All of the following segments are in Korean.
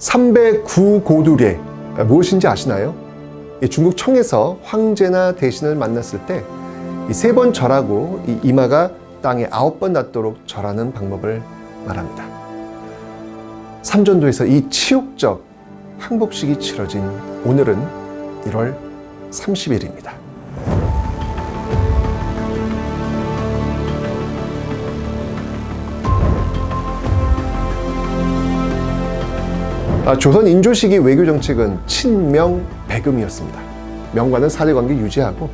309고두례 무엇인지 아시나요? 이 중국 청에서 황제나 대신을 만났을 때이세번 절하고 이 이마가 땅에 아홉 번 닿도록 절하는 방법을 말합니다. 삼전도에서 이 치욕적 항복식이 치러진 오늘은 1월 30일입니다. 조선 인조 시기 외교 정책은 친명 배금이었습니다. 명과는 사대 관계 유지하고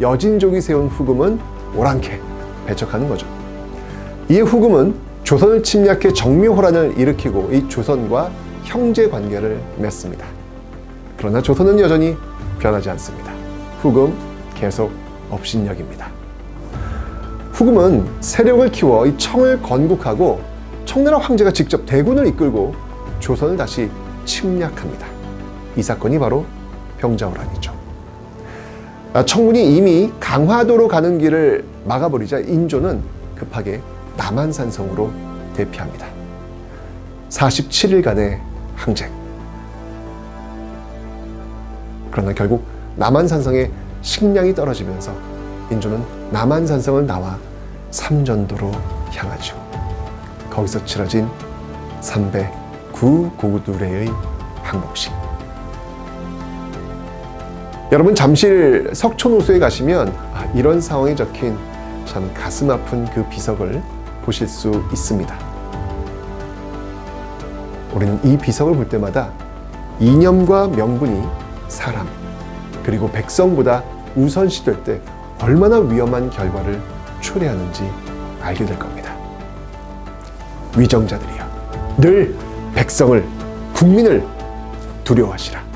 여진족이 세운 후금은 오랑캐 배척하는 거죠. 이에 후금은 조선을 침략해 정묘호란을 일으키고 이 조선과 형제 관계를 맺습니다. 그러나 조선은 여전히 변하지 않습니다. 후금 계속 업신여깁니다. 후금은 세력을 키워 이 청을 건국하고 청나라 황제가 직접 대군을 이끌고 조선을 다시 침략합니다. 이 사건이 바로 병자호란이죠. 아, 청군이 이미 강화도로 가는 길을 막아버리자 인조는 급하게 남한산성으로 대피합니다. 47일간의 항쟁. 그러나 결국 남한산성의 식량이 떨어지면서 인조는 남한산성을 나와 삼전도로 향하죠. 거기서 치러진 309고 구두레의 항복식. 여러분 잠실 석촌호수에 가시면 아, 이런 상황이 적힌 참 가슴 아픈 그 비석을 보실 수 있습니다. 우리는 이 비석을 볼 때마다 이념과 명분이 사람 그리고 백성보다 우선시될 때 얼마나 위험한 결과를 초래하는지 알게 될 겁니다. 위정자들이여 늘 백성을 국민을 두려워하시라.